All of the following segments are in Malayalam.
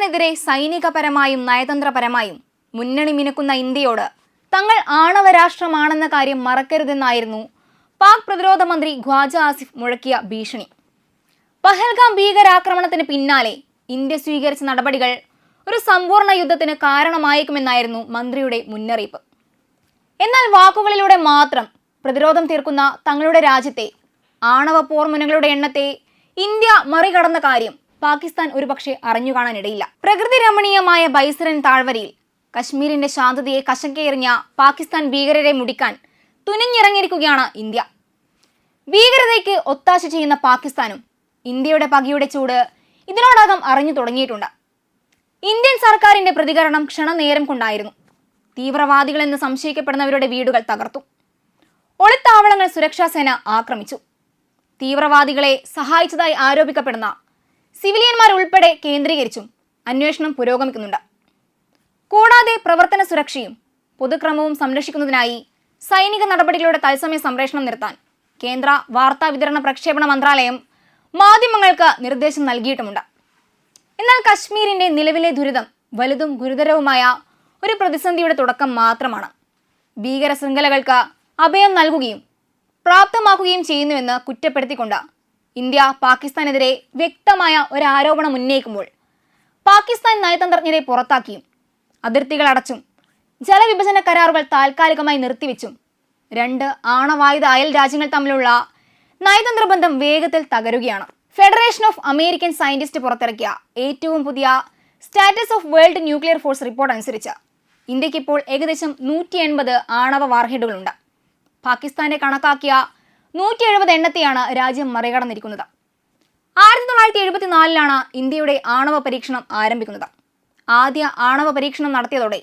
പാകിസ്ഥാനെതിരെ സൈനികപരമായും നയതന്ത്രപരമായും മുന്നണി മിനുക്കുന്ന ഇന്ത്യയോട് തങ്ങൾ ആണവ രാഷ്ട്രമാണെന്ന കാര്യം മറക്കരുതെന്നായിരുന്നു പാക് പ്രതിരോധ മന്ത്രി ഖ്വാജ ആസിഫ് മുഴക്കിയ ഭീഷണി. പഹൽഗാം ഭീകരാക്രമണത്തിന് പിന്നാലെ ഇന്ത്യ സ്വീകരിച്ച നടപടികൾ ഒരു സമ്പൂർണ യുദ്ധത്തിന് കാരണമായേക്കുമെന്നായിരുന്നു മന്ത്രിയുടെ മുന്നറിയിപ്പ്. എന്നാൽ വാക്കുകളിലൂടെ മാത്രം പ്രതിരോധം തീർക്കുന്ന തങ്ങളുടെ രാജ്യത്തെ ആണവ പോർമുനകളുടെ എണ്ണത്തെ ഇന്ത്യ മറികടന്ന കാര്യം പാകിസ്ഥാൻ ഒരുപക്ഷെ അറിഞ്ഞു കാണാനിടയില്ല പ്രകൃതി രമണീയമായ ബൈസറൻ താഴ്വരയിൽ കശ്മീരിന്റെ ശാന്തതയെ കശക്കെറിഞ്ഞ പാകിസ്ഥാൻ ഭീകരരെ മുടിക്കാൻ തുനിഞ്ഞിറങ്ങിയിരിക്കുകയാണ് ഇന്ത്യ. ഭീകരതയ്ക്ക് ഒത്താശ ചെയ്യുന്ന പാകിസ്ഥാനും ഇന്ത്യയുടെ പകയുടെ ചൂട് ഇതിനോടകം അറിഞ്ഞു തുടങ്ങിയിട്ടുണ്ട്. ഇന്ത്യൻ സർക്കാരിന്റെ പ്രതികരണം ക്ഷണനേരം കൊണ്ടായിരുന്നു. തീവ്രവാദികളെന്ന് സംശയിക്കപ്പെടുന്നവരുടെ വീടുകൾ തകർത്തു. ഒളിത്താവളങ്ങൾ സുരക്ഷാസേന ആക്രമിച്ചു. തീവ്രവാദികളെ സഹായിച്ചതായി ആരോപിക്കപ്പെടുന്ന സിവിലിയന്മാരുൾപ്പെടെ കേന്ദ്രീകരിച്ചും അന്വേഷണം പുരോഗമിക്കുന്നുണ്ട്. കൂടാതെ പ്രവർത്തന സുരക്ഷയും പൊതുക്രമവും സംരക്ഷിക്കുന്നതിനായി സൈനിക നടപടികളുടെ തത്സമയ സംപ്രേഷണം നിർത്താൻ കേന്ദ്ര വാർത്താ വിതരണ പ്രക്ഷേപണ മന്ത്രാലയം മാധ്യമങ്ങൾക്ക് നിർദ്ദേശം നൽകിയിട്ടുമുണ്ട്. എന്നാൽ കശ്മീരിന്റെ നിലവിലെ ദുരിതം വലുതും ഗുരുതരവുമായ ഒരു പ്രതിസന്ധിയുടെ തുടക്കം മാത്രമാണ്. ഭീകര ശൃംഖലകൾക്ക് അഭയം നൽകുകയും പ്രാപ്തമാക്കുകയും ചെയ്യുന്നുവെന്ന് കുറ്റപ്പെടുത്തിക്കൊണ്ട് ഇന്ത്യ പാകിസ്ഥാനെതിരെ വ്യക്തമായ ഒരു ആരോപണം ഉന്നയിക്കുമ്പോൾ പാകിസ്ഥാൻ നയതന്ത്രജ്ഞരെ പുറത്താക്കിയും അതിർത്തികൾ അടച്ചും ജലവിഭജന കരാറുകൾ താൽക്കാലികമായി നിർത്തിവെച്ചും രണ്ട് ആണവായുധ അയൽ രാജ്യങ്ങൾ തമ്മിലുള്ള നയതന്ത്ര ബന്ധം വേഗത്തിൽ തകരുകയാണ്. ഫെഡറേഷൻ ഓഫ് അമേരിക്കൻ സയന്റിസ്റ്റ് പുറത്തിറക്കിയ ഏറ്റവും പുതിയ status of world nuclear force report അനുസരിച്ച് ഇന്ത്യയ്ക്ക് ഇപ്പോൾ ഏകദേശം നൂറ്റി എൺപത് ആണവ വാർഹെഡുകളുണ്ട്. പാകിസ്ഥാനെ കണക്കാക്കിയ നൂറ്റി എഴുപത് എണ്ണത്തെയാണ് രാജ്യം മറികടന്നിരിക്കുന്നത്. ആയിരത്തി തൊള്ളായിരത്തി എഴുപത്തിനാലിലാണ് ഇന്ത്യയുടെ ആണവ പരീക്ഷണം ആരംഭിക്കുന്നത്. ആദ്യ ആണവ പരീക്ഷണം നടത്തിയതോടെ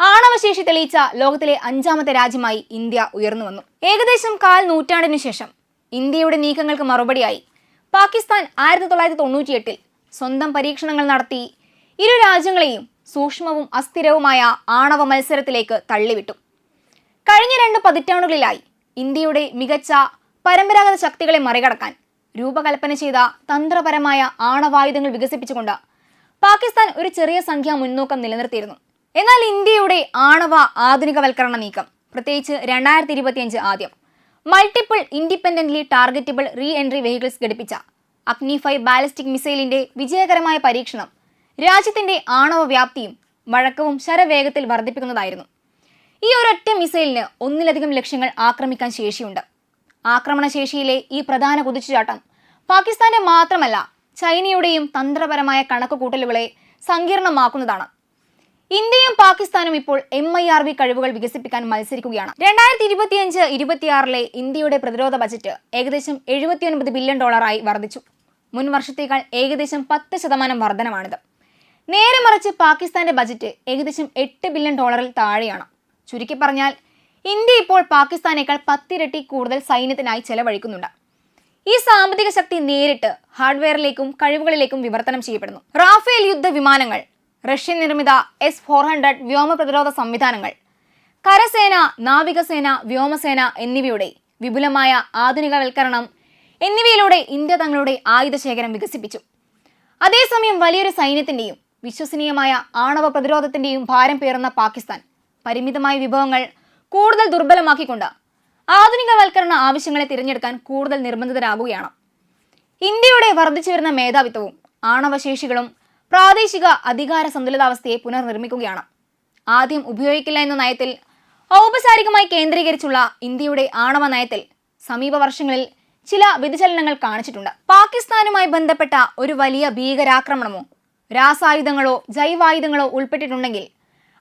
ആണവശേഷി തെളിയിച്ച ലോകത്തിലെ അഞ്ചാമത്തെ രാജ്യമായി ഇന്ത്യ ഉയർന്നു വന്നു. ഏകദേശം കാൽ നൂറ്റാണ്ടിനു ശേഷം ഇന്ത്യയുടെ നീക്കങ്ങൾക്ക് മറുപടിയായി പാകിസ്ഥാൻ ആയിരത്തി തൊള്ളായിരത്തി തൊണ്ണൂറ്റിയെട്ടിൽ സ്വന്തം പരീക്ഷണങ്ങൾ നടത്തി ഇരു രാജ്യങ്ങളെയും സൂക്ഷ്മവും അസ്ഥിരവുമായ ആണവ മത്സരത്തിലേക്ക് തള്ളിവിട്ടു. കഴിഞ്ഞ രണ്ട് പതിറ്റാണ്ടുകളിലായി ഇന്ത്യയുടെ മികച്ച പരമ്പരാഗത ശക്തികളെ മറികടക്കാൻ രൂപകൽപ്പന ചെയ്ത തന്ത്രപരമായ ആണവായുധങ്ങൾ വികസിപ്പിച്ചുകൊണ്ട് പാകിസ്ഥാൻ ഒരു ചെറിയ സംഖ്യ മുന്നോക്കം നിലനിർത്തിയിരുന്നു. എന്നാൽ ഇന്ത്യയുടെ ആണവ ആധുനികവൽക്കരണ നീക്കം പ്രത്യേകിച്ച് രണ്ടായിരത്തി ഇരുപത്തിയഞ്ച് ആദ്യം multiple independently targetable re entry vehicles ഘടിപ്പിച്ച അഗ്നി ബാലിസ്റ്റിക് മിസൈലിന്റെ വിജയകരമായ പരീക്ഷണം രാജ്യത്തിന്റെ ആണവ വ്യാപ്തിയും വഴക്കവും ശരവേഗത്തിൽ വർദ്ധിപ്പിക്കുന്നതായിരുന്നു. ഈ ഒരൊറ്റ മിസൈലിന് ഒന്നിലധികം ലക്ഷ്യങ്ങൾ ആക്രമിക്കാൻ ശേഷിയുണ്ട്. ആക്രമണശേഷിയിലെ ഈ പ്രധാന കുതിച്ചുചാട്ടം പാകിസ്ഥാന്റെ മാത്രമല്ല ചൈനയുടെയും തന്ത്രപരമായ കണക്കുകൂട്ടലുകളെ സങ്കീർണമാക്കുന്നതാണ്. ഇന്ത്യയും പാകിസ്ഥാനും ഇപ്പോൾ എം ഐ ആർ വി കഴിവുകൾ വികസിപ്പിക്കാൻ മത്സരിക്കുകയാണ്. രണ്ടായിരത്തി ഇരുപത്തിയഞ്ച് ഇരുപത്തിയാറിലെ ഇന്ത്യയുടെ പ്രതിരോധ ബജറ്റ് ഏകദേശം എഴുപത്തിയൊൻപത് ബില്യൺ ഡോളറായി വർദ്ധിച്ചു. മുൻ വർഷത്തേക്കാൾ ഏകദേശം പത്ത് ശതമാനം വർധനമാണിത്. നേരെ മറിച്ച് പാകിസ്ഥാന്റെ ബജറ്റ് ഏകദേശം എട്ട് ബില്യൺ ഡോളറിൽ താഴെയാണ്. ചുരുക്കി പറഞ്ഞാൽ ഇന്ത്യ ഇപ്പോൾ പാകിസ്ഥാനേക്കാൾ പത്തിരട്ടി കൂടുതൽ സൈന്യത്തിനായി ചെലവഴിക്കുന്നുണ്ട്. ഈ സാമ്പത്തിക ശക്തി നേരിട്ട് ഹാർഡ്വെയറിലേക്കും കഴിവുകളിലേക്കും വിവർത്തനം ചെയ്യപ്പെടുന്നു. റാഫേൽ യുദ്ധ വിമാനങ്ങൾ റഷ്യൻ നിർമ്മിത എസ് ഫോർ ഹൺഡ്രഡ് വ്യോമ പ്രതിരോധ സംവിധാനങ്ങൾ കരസേന നാവികസേന വ്യോമസേന എന്നിവയുടെ വിപുലമായ ആധുനികവൽക്കരണം എന്നിവയിലൂടെ ഇന്ത്യ തങ്ങളുടെ ആയുധശേഖരം വികസിപ്പിച്ചു. അതേസമയം വലിയൊരു സൈന്യത്തിന്റെയും വിശ്വസനീയമായ ആണവ പ്രതിരോധത്തിന്റെയും ഭാരം പേറുന്ന പാകിസ്ഥാൻ പരിമിതമായ വിഭവങ്ങൾ കൂടുതൽ ദുർബലമാക്കിക്കൊണ്ട് ആധുനികവൽക്കരണ ആവശ്യങ്ങളെ തിരഞ്ഞെടുക്കാൻ കൂടുതൽ നിർബന്ധിതരാകുകയാണ്. ഇന്ത്യയുടെ വർദ്ധിച്ചു വരുന്ന മേധാവിത്വവും ആണവശേഷികളും പ്രാദേശിക അധികാര സന്തുലിതാവസ്ഥയെ പുനർനിർമ്മിക്കുകയാണ്. ആദ്യം ഉപയോഗിക്കില്ല എന്ന നയത്തിൽ ഔപചാരികമായി കേന്ദ്രീകരിച്ചുള്ള ഇന്ത്യയുടെ ആണവ നയത്തിൽ സമീപ വർഷങ്ങളിൽ ചില വ്യതിചലനങ്ങൾ കാണിച്ചിട്ടുണ്ട്. പാകിസ്ഥാനുമായി ബന്ധപ്പെട്ട ഒരു വലിയ ഭീകരാക്രമണമോ രാസായുധങ്ങളോ ജൈവായുധങ്ങളോ ഉൾപ്പെട്ടിട്ടുണ്ടെങ്കിൽ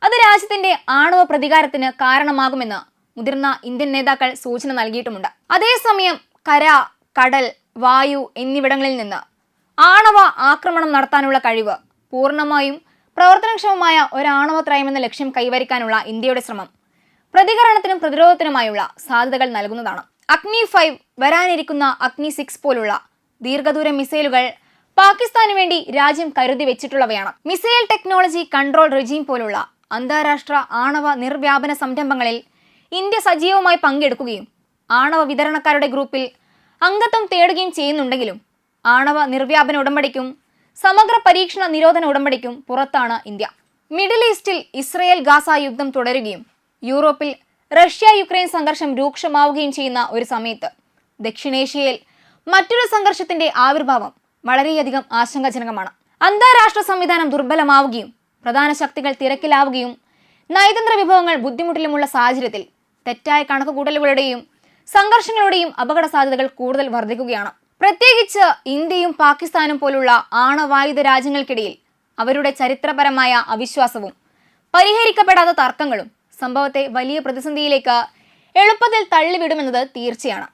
അത് രാജ്യത്തിന്റെ ആണവ പ്രതികാരത്തിന് കാരണമാകുമെന്ന് മുതിർന്ന ഇന്ത്യൻ നേതാക്കൾ സൂചന നൽകിയിട്ടുമുണ്ട്. അതേസമയം കര കടൽ വായു എന്നിവിടങ്ങളിൽ നിന്ന് ആണവ ആക്രമണം നടത്താനുള്ള കഴിവ് പൂർണമായും പ്രവർത്തനക്ഷമമായ ഒരാണവ ത്രയമെന്ന ലക്ഷ്യം കൈവരിക്കാനുള്ള ഇന്ത്യയുടെ ശ്രമം പ്രതികരണത്തിനും പ്രതിരോധത്തിനുമായുള്ള സാധ്യതകൾ നൽകുന്നതാണ്. അഗ്നി ഫൈവ് വരാനിരിക്കുന്ന അഗ്നി സിക്സ് പോലുള്ള ദീർഘദൂര മിസൈലുകൾ പാകിസ്ഥാനു വേണ്ടി രാജ്യം കരുതി വെച്ചിട്ടുള്ളവയാണ്. മിസൈൽ ടെക്നോളജി കൺട്രോൾ റെജീം പോലുള്ള അന്താരാഷ്ട്ര ആണവ നിർവ്യാപന സംരംഭങ്ങളിൽ ഇന്ത്യ സജീവമായി പങ്കെടുക്കുകയും ആണവ വിതരണക്കാരുടെ ഗ്രൂപ്പിൽ അംഗത്വം തേടുകയും ചെയ്യുന്നുണ്ടെങ്കിലും ആണവ നിർവ്യാപന ഉടമ്പടിക്കും സമഗ്ര പരീക്ഷണ നിരോധന ഉടമ്പടിക്കും പുറത്താണ് ഇന്ത്യ. മിഡിൽ ഈസ്റ്റിൽ ഇസ്രയേൽ ഗാസ യുദ്ധം തുടരുകയും യൂറോപ്പിൽ റഷ്യ യുക്രൈൻ സംഘർഷം രൂക്ഷമാവുകയും ചെയ്യുന്ന ഒരു സമയത്ത് ദക്ഷിണേഷ്യയിൽ മറ്റൊരു സംഘർഷത്തിന്റെ ആവിർഭാവം വളരെയധികം ആശങ്കാജനകമാണ്. അന്താരാഷ്ട്ര സംവിധാനം ദുർബലമാവുകയും പ്രധാന ശക്തികൾ തിരക്കിലാവുകയും നയതന്ത്ര വിഭവങ്ങൾ ബുദ്ധിമുട്ടിലുമുള്ള സാഹചര്യത്തിൽ തെറ്റായ കണക്കുകൂട്ടലുകളുടെയും സംഘർഷങ്ങളുടെയും അപകട സാധ്യതകൾ കൂടുതൽ വർദ്ധിക്കുകയാണ്. പ്രത്യേകിച്ച് ഇന്ത്യയും പാകിസ്ഥാനും പോലുള്ള ആണവായുധ രാജ്യങ്ങൾക്കിടയിൽ അവരുടെ ചരിത്രപരമായ അവിശ്വാസവും പരിഹരിക്കപ്പെടാത്ത തർക്കങ്ങളും സംഭവത്തെ വലിയ പ്രതിസന്ധിയിലേക്ക് എളുപ്പത്തിൽ തള്ളിവിടുമെന്നത് തീർച്ചയാണ്.